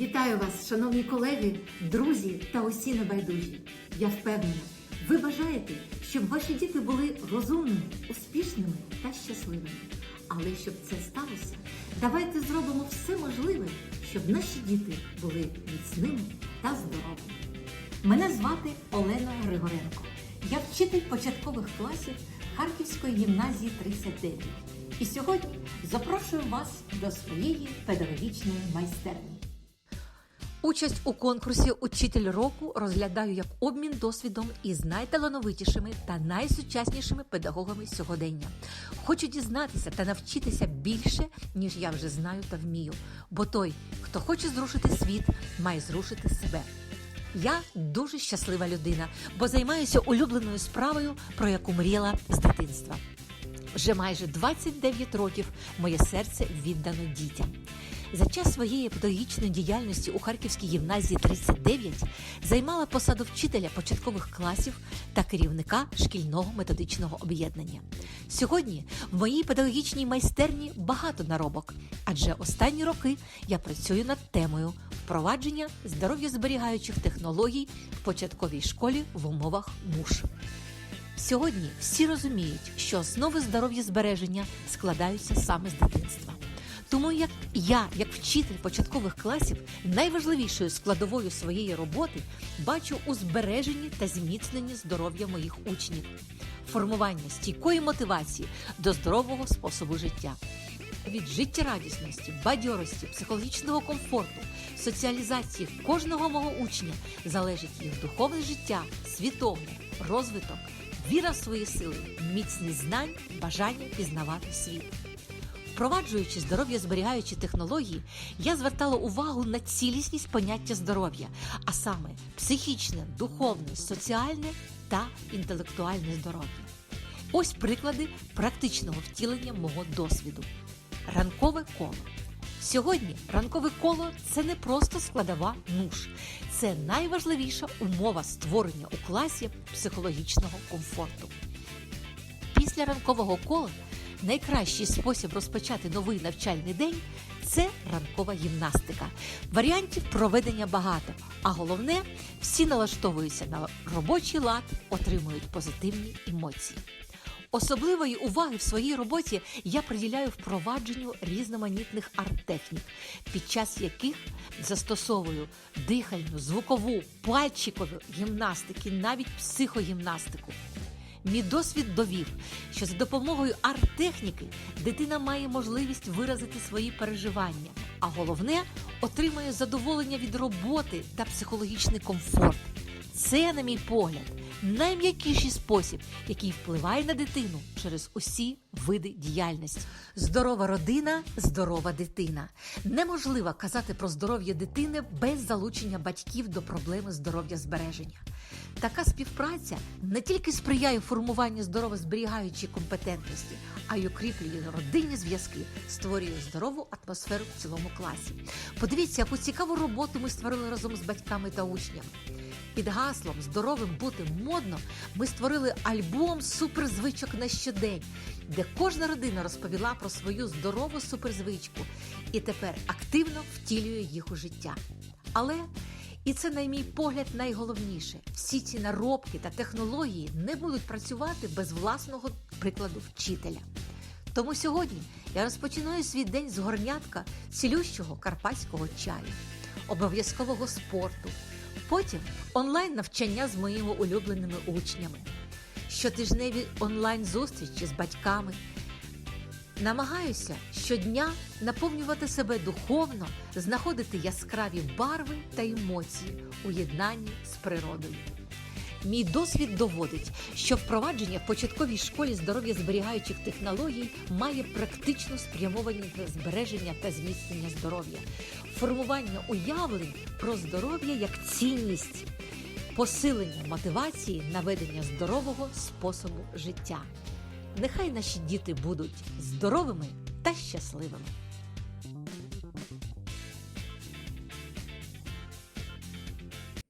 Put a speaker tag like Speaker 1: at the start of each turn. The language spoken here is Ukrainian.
Speaker 1: Вітаю вас, шановні колеги, друзі та усі небайдужі. Я впевнена, ви бажаєте, щоб ваші діти були розумними, успішними та щасливими. Але щоб це сталося, давайте зробимо все можливе, щоб наші діти були міцними та здоровими. Мене звати Олена Григоренко. Я вчитель початкових класів Харківської гімназії 39. І сьогодні запрошую вас до своєї педагогічної майстерні. Участь у конкурсі Учитель року розглядаю як обмін досвідом із найталановитішими та найсучаснішими педагогами сьогодення. Хочу дізнатися та навчитися більше, ніж я вже знаю та вмію. Бо той, хто хоче зрушити світ, має зрушити себе. Я дуже щаслива людина, бо займаюся улюбленою справою, про яку мріяла з дитинства. Вже майже 29 років моє серце віддано дітям. За час своєї педагогічної діяльності у Харківській гімназії 39 займала посаду вчителя початкових класів та керівника шкільного методичного об'єднання. Сьогодні в моїй педагогічній майстерні багато наробок, адже останні роки я працюю над темою впровадження здоров'язберігаючих технологій в початковій школі в умовах МУШ. Сьогодні всі розуміють, що основи здоров'я збереження складаються саме з дитинства. Тому як я, як вчитель початкових класів, найважливішою складовою своєї роботи бачу у збереженні та зміцненні здоров'я моїх учнів, формування стійкої мотивації до здорового способу життя. Від життєрадісності, бадьорості, психологічного комфорту, соціалізації кожного мого учня залежить їх духовне життя, світовне, розвиток, віра в свої сили, міцність знань, бажання пізнавати світ. Впроваджуючи здоров'я зберігаючі технології, я звертала увагу на цілісність поняття здоров'я, а саме психічне, духовне, соціальне та інтелектуальне здоров'я. Ось приклади практичного втілення мого досвіду. Ранкове коло. Сьогодні ранкове коло це не просто складова нуш, це найважливіша умова створення у класі психологічного комфорту. Після ранкового кола найкращий спосіб розпочати новий навчальний день це ранкова гімнастика. Варіантів проведення багато, а головне, всі налаштовуються на робочий лад, отримують позитивні емоції. Особливої уваги в своїй роботі я приділяю впровадженню різноманітних арт-технік, під час яких застосовую дихальну, звукову, пальчикову гімнастики, навіть психогімнастику. Мій досвід довів, що за допомогою арт-техніки дитина має можливість виразити свої переживання, а головне отримує задоволення від роботи та психологічний комфорт. Це, на мій погляд, найм'якіший спосіб, який впливає на дитину через усі види діяльності. Здорова родина, здорова дитина. Неможливо казати про здоров'я дитини без залучення батьків до проблеми здоров'я збереження. Така співпраця не тільки сприяє формуванню здоровозберігаючої компетентності, а й укріплює родинні зв'язки, створює здорову атмосферу в цілому класі. Подивіться, яку цікаву роботу ми створили разом з батьками та учнями. Під гаслом Здоровим бути модно ми створили альбом суперзвичок на щодень, де кожна родина розповіла про свою здорову суперзвичку і тепер активно втілює їх у життя. Але і це, на мій погляд, найголовніше. Всі ці наробки та технології не будуть працювати без власного прикладу вчителя. Тому сьогодні я розпочинаю свій день з горнятка цілющого карпатського чаю, обов'язкового спорту, потім онлайн навчання з моїми улюбленими учнями, щотижневі онлайн зустрічі з батьками. Намагаюся щодня наповнювати себе духовно, знаходити яскраві барви та емоції у єднанні з природою. Мій досвід доводить, що впровадження в початковій школі здоров'я зберігаючих технологій має практичну спрямованість для збереження та зміцнення здоров'я, формування уявлень про здоров'я як цінність, посилення мотивації на ведення здорового способу життя. Нехай наші діти будуть здоровими та щасливими.